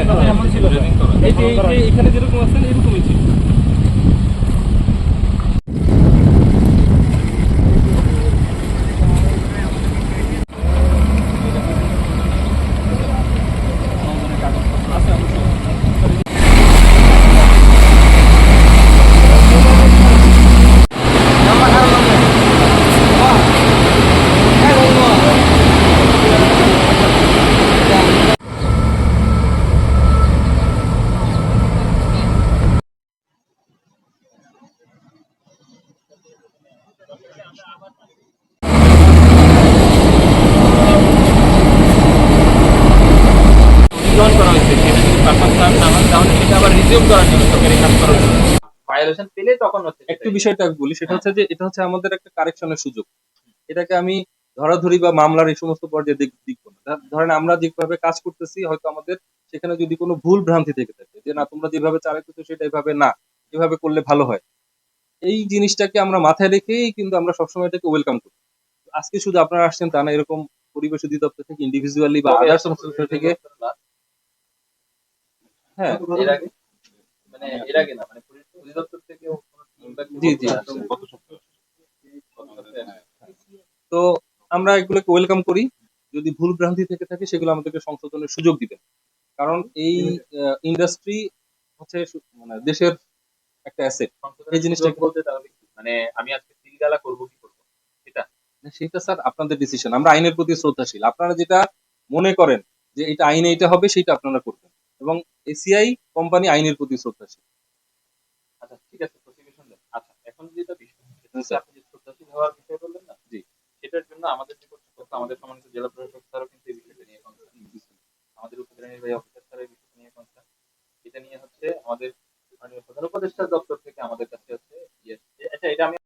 হ্যাঁ, হ্যাঁ, হ্যাঁ, এখানে যেরকম আছেন এরকমই ছিল। ভায়োলেশন পেলে তখন হচ্ছে একটু বিষয়টা বলি সেটা হচ্ছে যে এটা হচ্ছে আমাদের একটা কারেকশনের সুযোগ। এটাকে আমি ধরাধরি বা মামলার এই সমস্ত পর্যায়ে না। ধরেন আমরা যেভাবে কাজ করতেছি হয়তো আমাদের সেখানে যদি কোনো ভুল ভ্রান্তি থেকে থাকে যে না তোমরা যেভাবে চালাইতেছো সেটা এভাবে না এভাবে করলে ভালো হয়। এই জিনিসটাকে আমরা মাথায় রেখেই কিন্তু আমরা সবসময় এটাকে ওয়েলকাম করি। আজকে শুধু আপনারা আসছেন তা না এরকম পরিবেশ অধিদপ্তর থেকে ইন্ডিভিজুয়ালি বা আদার সংস্থা থেকে হ্যাঁ। তো আমরা এগুলোকে ওয়েলকাম করি। যদি ভুল ভ্রান্তি থেকে থাকে সেগুলো আমাদেরকে সংশোধনের সুযোগ দিবেন। কারণ এই ইন্ডাস্ট্রি হচ্ছে মানে দেশের একটা অ্যাসেট এই জিনিসটা বলতে তাহলে মানে আমি আজকে সিলগালা করব কি করব? সেটা? সেটা স্যার আপনাদের ডিসিশন আমরা আইনের প্রতি শ্রদ্ধাশীল। আপনারা যেটা মনে করেন যে এটা আইনে এটা হবে সেটা আপনারা করবেন। এবং এসিআই কোম্পানি আইনের প্রতি শ্রদ্ধাশীল। আচ্ছা ঠিক আছে প্রসিকিউশন আচ্ছা এখন যেটা বিষয় সেটা হচ্ছে আপনি যে শ্রদ্ধাশীল হওয়ার বিষয় বললেন না জি। সেটার জন্য আমাদের যে কর্তৃপক্ষ আমাদের সম্মানিত জেলা প্রশাসক স্যারও কিন্তু এই বিষয়টা নিয়ে আমাদের উপজেলা নির্বাহী অফিসার স্যার এই বিষয়টা নিয়ে কনসার্ন এটা নিয়ে হচ্ছে আমাদের প্রধান উপদেষ্টা দপ্তর থেকে আমাদের কাছে হচ্ছে ইয়ে। আচ্ছা এটা আমি